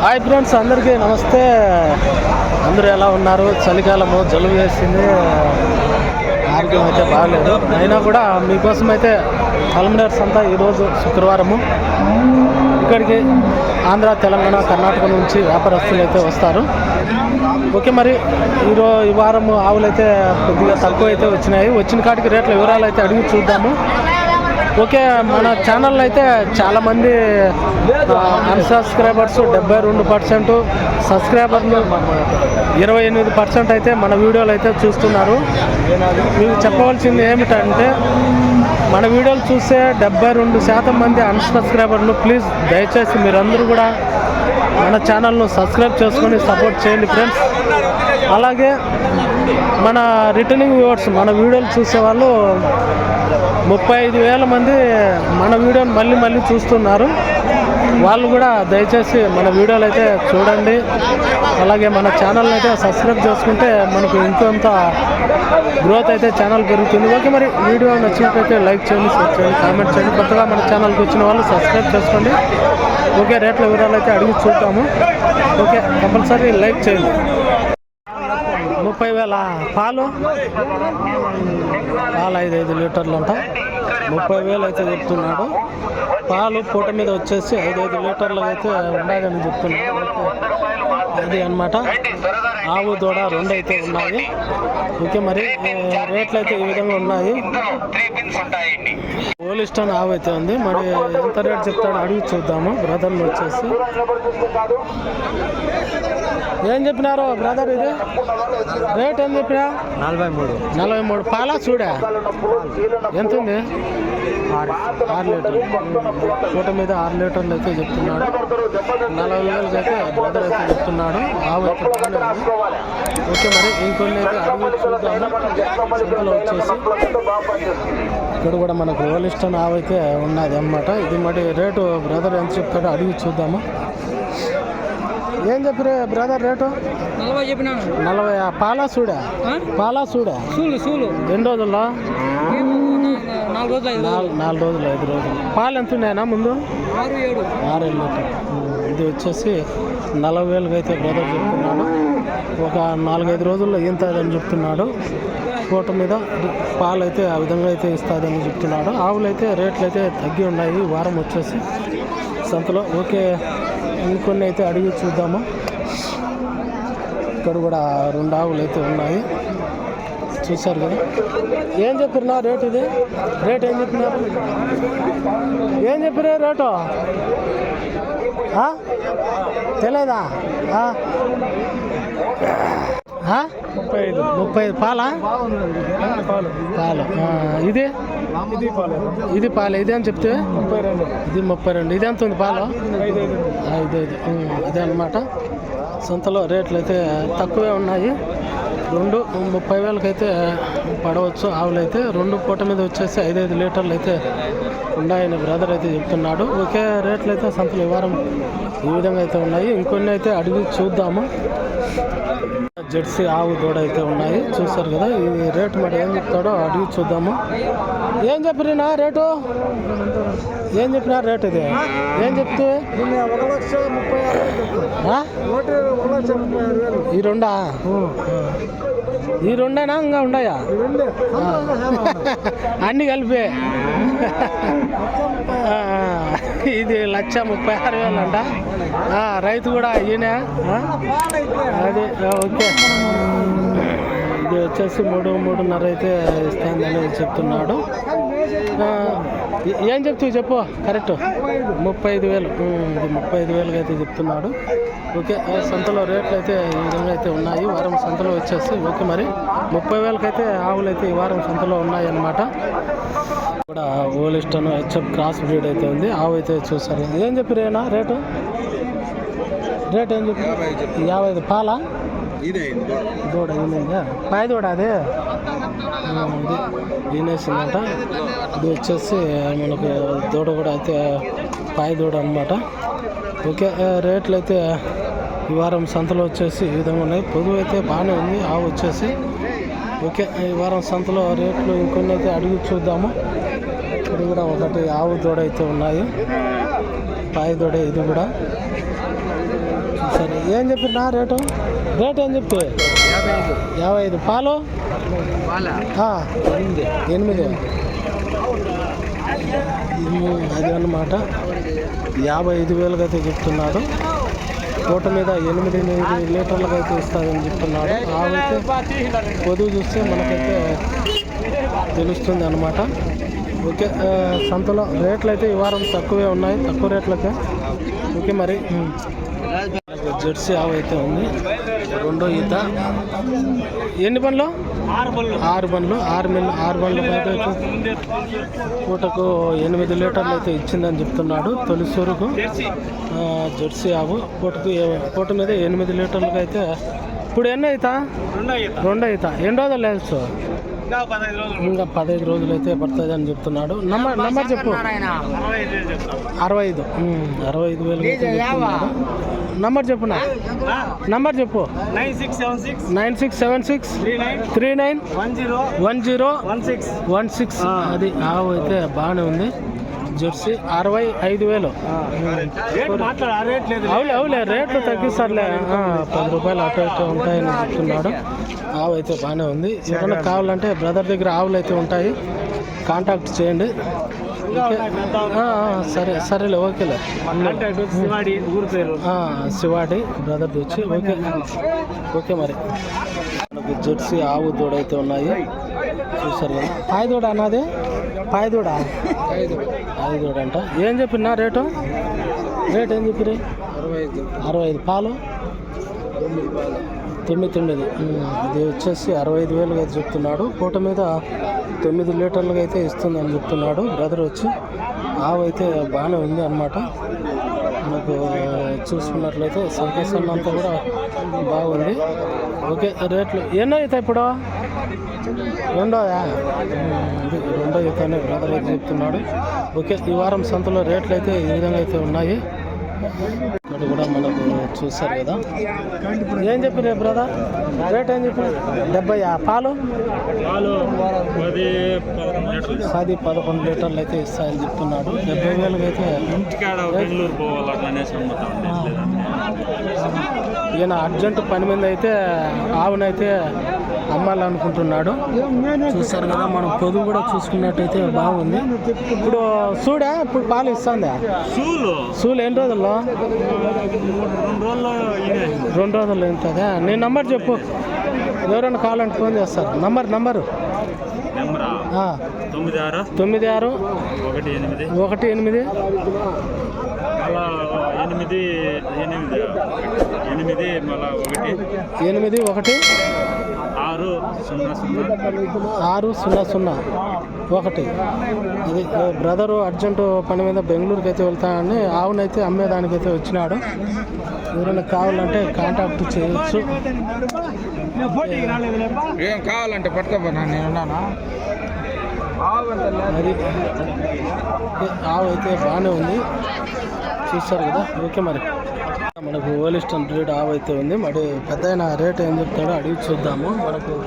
Hi friends అందరికీ నమస్తే. అందరూ ఎలా ఉన్నారు? చలికాలము జలుబు వేసింది ఆరోగ్యం అయితే బాగలేదు. అయినా కూడా మీకోసం అయితే కలమడర్స్ అంతా ఈరోజు శుక్రవారము. ఇక్కడికి ఆంధ్ర తెలంగాణ కర్ణాటక నుంచి వ్యాపారస్తులు అయితే వస్తారు. ఓకే మరి ఈరో ఈ వారం ఆవులు అయితే కొద్దిగా తక్కువ అయితే వచ్చినాయి. వచ్చిన కాటికి రేట్ల వివరాలు అయితే అడిగి చూద్దాము. ఓకే మన ఛానల్ అయితే చాలామంది అన్సబ్స్క్రైబర్స్ డెబ్బై రెండు పర్సెంట్ సబ్స్క్రైబర్లు ఇరవై ఎనిమిది పర్సెంట్ అయితే మన వీడియోలు అయితే చూస్తున్నారు. మీకు చెప్పవలసింది ఏమిటంటే మన వీడియోలు చూసే డెబ్బై రెండు శాతం మంది అన్సబ్స్క్రైబర్లు ప్లీజ్ దయచేసి మీరందరూ కూడా మన ఛానల్ను సబ్స్క్రైబ్ చేసుకొని సపోర్ట్ చేయండి ఫ్రెండ్స్ అలాగే మన రిటర్నింగ్ వ్యూవర్స్ మన వీడియోలు చూసేవాళ్ళు ముప్పై ఐదు వేల మంది మన వీడియోని మళ్ళీ మళ్ళీ చూస్తున్నారు. వాళ్ళు కూడా దయచేసి మన వీడియోలు అయితే చూడండి. అలాగే మన ఛానల్ అయితే సబ్స్క్రైబ్ చేసుకుంటే మనకు ఇంకొంత గ్రోత్ అయితే ఛానల్ పెరుగుతుంది. ఓకే మరి వీడియో నచ్చినట్లయితే లైక్ చేయండి షేర్ చేయండి కామెంట్ చేయండి. కొత్తగా మన ఛానల్కి వచ్చిన వాళ్ళు సబ్స్క్రైబ్ చేసుకోండి. ఓకే రేట్ల వివరాలు అయితే అడిగి చూద్దాము. ఓకే కంపల్సరీ లైక్ చేయండి. ముప్పై వేల పాలు. పాలు ఐదు ఐదు లీటర్లు అంట ముప్పై వేలు అయితే చెప్తున్నాడు. పాలు పూట మీద వచ్చేసి ఐదు ఐదు లీటర్లు అయితే ఉండాలని చెప్తున్నాడు. అది అన్నమాట. ఆవు దూడ రెండు అయితే ఉన్నాయి. ఓకే మరి రేట్లు అయితే ఈ విధంగా ఉన్నాయి. పోలిస్టన్ ఆవు అయితే ఉంది. మరి ఎంత రేట్ చెప్తాడో అడిగి చూద్దాము. బ్రదర్ని వచ్చేసి. ఏం చెప్పినారు బ్రదర్ ఇది? రేట్ ఏం చెప్పినా? నలభై మూడు. నలభై మూడు. పాలా చూడా? ఎంత ఉంది? ఆరు లీటర్లు. పూట మీద ఆరు లీటర్లు అయితే చెప్తున్నాడు. నలభై వేలకి అయితే బ్రదర్ అయితే చెప్తున్నాడు. ఆవు అయితే ఓకే మరి ఇంకొన్ని అయితే అడిగి చూద్దాము. సంతలో వచ్చేసి. ఇక్కడ కూడా మనకు రోలిస్టన్ ఆవు అయితే ఉన్నది అన్నమాట. ఇది మరి రేటు బ్రదర్ ఎంత చెప్తాడో అడిగి చూద్దాము. ఏం చెప్పిరే బ్రదర్ రేటు? నలభై చెప్పినాను నలభై. పాలా చూడా పాలా చూడా సూలు సూలు. ఎన్ని రోజుల్లో? నాలుగు రోజులు ఐదు నాలుగు రోజులు ఐదు రోజులు. పాలు ఎంత ఉన్నాయన్నా ముందు? ఆరు ఏడు. ఆరు లీటర్ ఇది వచ్చేసి నలభై వేలకి అయితే బ్రదర్ చెప్తున్నాడు. ఒక నాలుగైదు రోజుల్లో ఈంత అని చెప్తున్నాడు. పూట మీద పాలు అయితే ఆ విధంగా అయితే ఇస్తుందని చెప్తున్నాడు ఆవులు అయితే రేట్లు అయితే తగ్గి ఉన్నాయి. వారం వచ్చేసి సంతలో ఓకే ఇంకొన్ని అయితే అడిగి చూద్దాము. ఇక్కడ కూడా రెండు ఆవులు అయితే ఉన్నాయి. చూశారు కదా? ఏం చెప్పినా రేట్ ఇది? రేట్ ఏం చెప్పినారు? ఏం చెప్పిరే రేటు? తెలియదా ముప్పై ఐదు. ముప్పై ఐదు పాలా? పాలు. పాలు. ఆ, ఇది? ఇది పాలు. ఇది అని చెప్తే? ముప్పై రెండు. ఇది ముప్పై రెండు. ఇది ఎంత ఉంది పాలు? ఐదు ఐదు. అదే అనమాట సొంతలో రేట్లు అయితే తక్కువే ఉన్నాయి. రెండు ముప్పై వేలకైతే పడవచ్చు. ఆవులు అయితే రెండు పూట మీద వచ్చేసి ఐదైదు లీటర్లు అయితే ఉన్నాయని బ్రదర్ అయితే చెప్తున్నాడు. ఒకే రేట్లు అయితే సంతలో ఈ వారం ఈ విధంగా అయితే ఉన్నాయి. ఇంకొన్ని అయితే అడిగి చూద్దాము. జెర్సీ ఆవు దూడ అయితే ఉన్నాయి. చూసారు కదా ఈ రేటు మరి ఏం చెప్తాడో అడిగి చూద్దాము. ఏం చెప్పినా రేటు? ఏం చెప్పినా రేటు ఇది? ఏం చెప్తే? ఈ రెండా? ఈ రెండేనా ఇంకా ఉన్నాయా? అన్ని కలిపి. ఇది లక్ష ముప్పై ఆరు వేలు అంట. రైతు కూడా ఈయన? అది ఓకే. ఇది వచ్చేసి మూడు మూడున్నర అయితే ఇస్తానని చెప్తున్నాడు. ఏం చెప్తావు చెప్పు. కరెక్ట్ ముప్పై ఐదు వేలు. ఇది ముప్పై ఐదు వేలుగా అయితే చెప్తున్నాడు. ఓకే సంతలో రేట్లు అయితే ఈ విధంగా అయితే ఉన్నాయి. వారం సంతలో వచ్చేసి ఓకే మరి. ముప్పై వేలకైతే ఆవులు అయితే ఈ వారం సంతలో ఉన్నాయి అన్నమాట కూడా ఓలిస్టన్ హెచ్ఎఫ్ క్రాస్ బ్రీడ్ అయితే ఉంది. ఆవు అయితే చూసారు ఏం చెప్పిరేనా రేటు? రేట్ ఏం చెప్పి యాభై ఐదు. పాలా? దూడ ఈనిందా పాయ దూడ అది ఆ, ఇది ఈనేసిందంట ఇది వచ్చేసి మనకు దూడ కూడా అయితే పాయ దూడ అనమాట ఓకే రేట్లు అయితే ఈ వారం సంతలో వచ్చేసి ఈ విధంగా ఉన్నాయి పొదువు అయితే బాగానే ఉంది ఆవు వచ్చేసి ఓకే ఈ వారం సంతలో రేట్లు ఇంకొన్ని అయితే అడిగి చూద్దాము ఇది కూడా ఒకటి ఆవు దూడ అయితే ఉన్నాయి పాయ దూడ ఇది కూడా సరే ఏం చెప్పినా రేటు రేట్ ఏం చెప్తే? యాభై ఐదు. పాలు? ఎనిమిది. అది అన్నమాట. యాభై ఐదు వేలకు అయితే చెప్తున్నాడు పూట మీద ఎనిమిది ఎనిమిది లీటర్లకు అయితే ఇస్తారని చెప్తున్నాడు ఆవైతే పొదువు చూస్తే మనకైతే తెలుస్తుంది అనమాట ఓకే సంతలో రేట్లు అయితే ఈ వారం తక్కువే ఉన్నాయి. తక్కువ రేట్లకే. ఓకే మరి. జెర్సీ ఆవు అయితే ఉంది. రెండో ఈత. ఎన్ని బండ్లు? ఆరు బండ్లు. ఆరు మిల్లు ఆరు బండ్లు అయితే పూటకు ఎనిమిది లీటర్లు అయితే ఇచ్చిందని చెప్తున్నాడు తొలిసూరుకు. జెర్సీ. ఆవు. పూటకు పూట మీద ఎనిమిది లీటర్లకు అయితే ఇప్పుడు ఎన్ని అవుతా రెండు అవుతా ఎన్ని రోజులు లేదు ఇంకా పదహైదు రోజులు అయితే పడుతుంది అని చెప్తున్నాడు. నంబర్ నంబర్ చెప్పు. అరవై ఐదు అరవై ఐదు వేలు. నంబర్ చెప్పు నా నంబర్ చెప్పు. Nine six seven six. Nine six seven six. Three nine. Three nine. One zero. One zero. One six. One six. అది ఆవు అయితే బాగానే ఉంది. జెర్సీ అరవై ఐదు వేలు. అవులే అవులే రేట్లు తగ్గిస్తారులే. పది రూపాయలు అటు ఇటు ఉంటాయని చెప్తున్నాడు. ఆవు అయితే బాగానే ఉంది. ఏమైనా కావాలంటే బ్రదర్ దగ్గర ఆవులు అయితే ఉంటాయి. కాంటాక్ట్ చేయండి. సరే సరేలే ఓకేలే. శివాడి ఊరు పేరు. ఆ, శివాడి బ్రదర్ది వచ్చి ఓకే. ఓకే మరి. మనకు జెర్సీ ఆవు దూడ అయితే ఉన్నాయి. చూసారు కదా. దూడ అన్నది. పాయ దూడ అంట ఏం చెప్పినా రేటు? రేట్ ఏం చెప్పిరి అరవై ఐదు. అరవై ఐదు పాలు? తొమ్మిది తొమ్మిది. అది ఇది వచ్చేసి అరవై ఐదు వేలుగా అయితే చెప్తున్నాడు. పూట మీద తొమ్మిది లీటర్లుగా అయితే ఇస్తుందని చెప్తున్నాడు. బ్రదర్ వచ్చి ఆవు అయితే బాగానే ఉంది అనమాట మనకు చూసుకున్నట్లయితే సంతోషం అంతా కూడా బాగుంది. ఓకే రేట్లు ఎన్నో అవుతాయి ఇప్పుడు? రెండోయా? ఇది రెండో అవుతాయని బ్రదర్ అయితే చెప్తున్నాడు. ఓకే ఈ వారం సంతలో రేట్లు అయితే ఈ విధంగా అయితే ఉన్నాయి. ఇక్కడ కూడా మనకు చూస్తారు కదా. ఏం చెప్పిన బ్రదర్? రేట్ ఏం చెప్పిన డెబ్బై పాలు? పది పదకొండు లీటర్లు. అయితే ఇస్తాయని చెప్తున్నాడు. డెబ్బై వేలకు అయితే ఈయన అర్జెంట్ పని మీద అయితే ఆవునైతే అమ్మాలనుకుంటున్నాడు. చూస్తారు కదా మనం పొదుగు కూడా చూసుకున్నట్టయితే బాగుంది. ఇప్పుడు చూడా ఇప్పుడు పాలు ఇస్తుందా? సూలు? ఎన్ని రోజుల్లో? రెండు రోజుల్లో ఇదే రెండు రోజులు ఉంటుందా నీ నంబర్ చెప్పు. ఎవరైనా కావాలంటే ఫోన్ చేస్తారు. Number number? తొమ్మిది ఆరు? ఒకటి ఎనిమిది? ఎనిమిది ఎనిమిది ఎనిమిది మళ్ళా ఒకటి. ఎనిమిది ఒకటి. ఆరు సున్నా సున్నా. ఆరు సున్నా సున్నా. ఒకటి. ఇది బ్రదరు అర్జెంటు పని మీద బెంగళూరుకి అయితే వెళ్తానని ఆవునైతే అమ్మేదానికైతే వచ్చినాడు. ఎవరైనా కావాలంటే కాంటాక్ట్ చేయొచ్చు. ఏం కావాలంటే పట్టుకోపోనా నేను ఉన్నానా? అది ఆవు అయితే బాగానే ఉంది. చూస్తారు కదా? ఓకే మరి. మనకు ఓలిస్టన్ బ్రీడ్ ఆవు అయితే ఉంది. మరి పెద్ద రేట్ ఏం చెప్తాడో అడిగి చూద్దాము. మనకు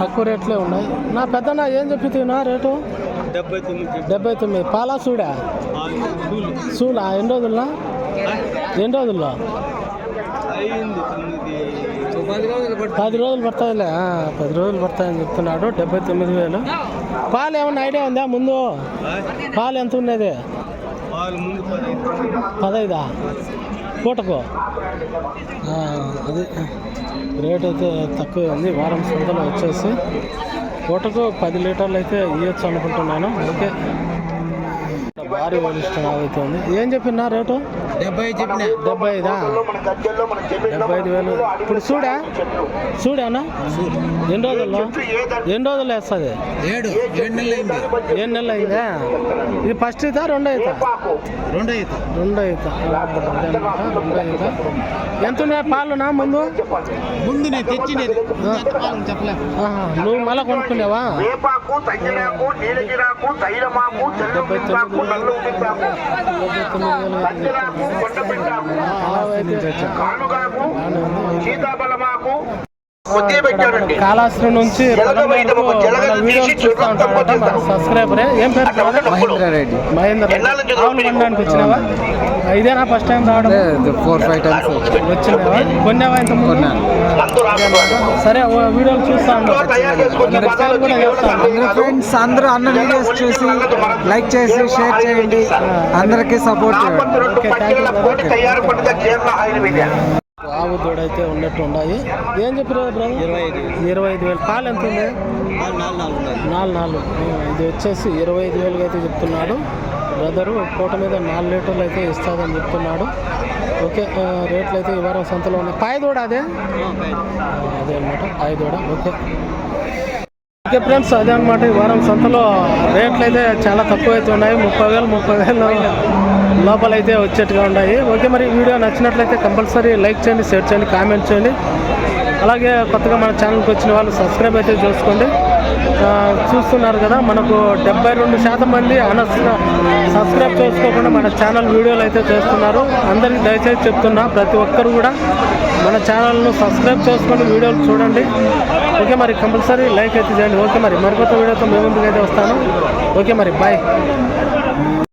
తక్కువ రేట్లే ఉన్నాయి. నా పెద్దనా ఏం చెప్తున్నా రేటు? డెబ్బై తొమ్మిది డెబ్బై తొమ్మిది. పాలా సూడా? సూలా. ఎన్ని రోజుల్లో? ఎన్ని రోజుల్లో? పది రోజులు పడతాయిలే. పది రోజులు పడతాయని చెప్తున్నాడు. డెబ్బై తొమ్మిది వేలు. పాలు ఏమన్నా ఐడియా ఉందా ముందు? పాలు ఎంత ఉన్నది? పదైదా? పూటకు అది రేట్ అయితే తక్కువే ఉంది. వారం సంతలో వచ్చేసి పూటకు పది లీటర్లు అయితే ఇవ్వచ్చు అనుకుంటున్నాను. ఓకే. భారీ వలిష్టం అయితే ఉంది. ఏం చెప్పినా రేటు? డెబ్బై చెప్పిన. డెబ్బై ఐదా? డెబ్బై ఐదు వేలు. ఇప్పుడు చూడా? చూడానా ఎన్ని రోజుల్లో? ఎన్ని రోజులు వేస్తుంది? ఏడు. ఏడు నెలలు అయింది. ఏడు నెలలు అయిందా? ఇది ఫస్ట్ అవుతా రెండో అవుతా రెండు అవుతా రెండు అవుతా రెండు అవుతా ఎంత ఉన్నాయి పాలునా ముందు? ముందు నేను తెచ్చినది నువ్వు మళ్ళా కొనుక్కునేవా వేపాకు తంగిరాకు నీలగిరాకు తైలమాకు డెబ్బై తొమ్మిది కొండపెట్ట వేలు సీతాబలమాకు కాళాస్త్రి నుంచి సబ్స్క్రైబరే ఏం? పేరు? మహేంద్రారెడ్డి కొనడానికి వచ్చినావా? ఇదేనా ఫస్ట్ టైం రావడం? ఫోర్ ఫైవ్ టైమ్స్ వచ్చినావా? కొన్నావా ఇంత సరే వీడియోలు చూస్తా ఫ్రెండ్స్ అందరూ అన్న వీడియోస్ చూసి లైక్ చేసి షేర్ చేయండి. అందరికీ సపోర్ట్ చేయండి. ఆవు దూడ అయితే ఉన్నట్టు ఉన్నాయి. ఏం చెప్పారు బ్రదర్? ఇరవై ఐదు ఇరవై ఐదు వేలు. పాలు ఎంత ఉంది? నాలుగు నాలుగు ఇది వచ్చేసి ఇరవై ఐదు వేలుగా అయితే చెప్తున్నాడు. బ్రదరు పూట మీద నాలుగు లీటర్లు అయితే ఇస్తాదని చెప్తున్నాడు. ఓకే రేట్లు అయితే ఈ వారం సంతలో ఉన్నాయి. పాయ దూడ అదే? అదే అనమాట పాయ దూడ. ఓకే. ఓకే ఫ్రెండ్స్ అదే అనమాట ఈ వారం సంతలో రేట్లు అయితే చాలా తక్కువ అయితే ఉన్నాయి. ముప్పై వేలు ముప్పై వేలు. లోపల అయితే వచ్చేట్టుగా ఉన్నాయి. ఓకే మరి వీడియో నచ్చినట్లయితే కంపల్సరీ లైక్ చేయండి షేర్ చేయండి కామెంట్ చేయండి. అలాగే కొత్తగా మన ఛానల్కి వచ్చిన వాళ్ళు సబ్స్క్రైబ్ అయితే చేసుకోండి. చూస్తున్నారు కదా మనకు డెబ్బై రెండు శాతం మంది అనస్గా సబ్స్క్రైబ్ చేసుకోకుండా మన ఛానల్ వీడియోలు అయితే చేస్తున్నారు. అందరికీ దయచేసి చెప్తున్నా ప్రతి ఒక్కరు కూడా మన ఛానల్ను సబ్స్క్రైబ్ చేసుకొని వీడియోలు చూడండి. ఓకే మరి కంపల్సరీ లైక్ అయితే చేయండి. ఓకే మరి మరికొత్త వీడియోతో మీ ముందుకైతే అయితే వస్తాను. ఓకే మరి బాయ్.